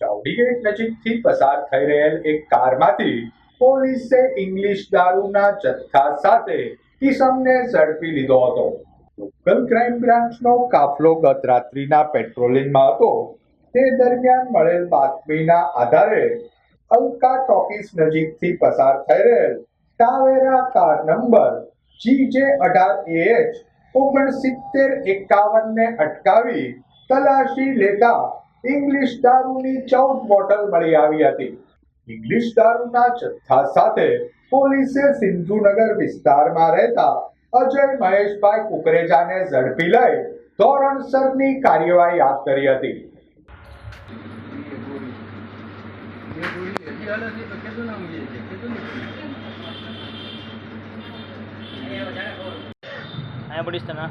ચાવડીગેટ નજીકથી પસાર થઈ રહેલ એક કારમાંથી પોલીસે ઇંગ્લિશ દારૂના જથ્થા સાથે કિસમને ઝડપી લીધો હતો. લોકલ ક્રાઇમ બ્રાન્ચનો કાફલો ગત રાત્રિના પેટ્રોલિંગમાં હતો. તે દરમિયાન મળેલ બાતમીના આધારે અલકા ટોકીસ નજીકથી પસાર થઈ રહેલ ટાવેરા કાર નંબર જી જે અઢાર એચ ઓગણસિત્તેર એકાવનને અટકાવી તલાશી લેતા ઇંગ્લિશ દારૂની ચૌદ બોટલ મળી આવી હતી. ઇંગ્લિશ દારૂના જથ્થા સાથે પોલીસે સિંધુનગર વિસ્તારમાં રહેતા અજય મહેશભાઈ કુકરેજાને ઝડપી લઈ ધોરણસરની કાર્યવાહી હાથ કરી હતી. અહીંયા પડીશ તને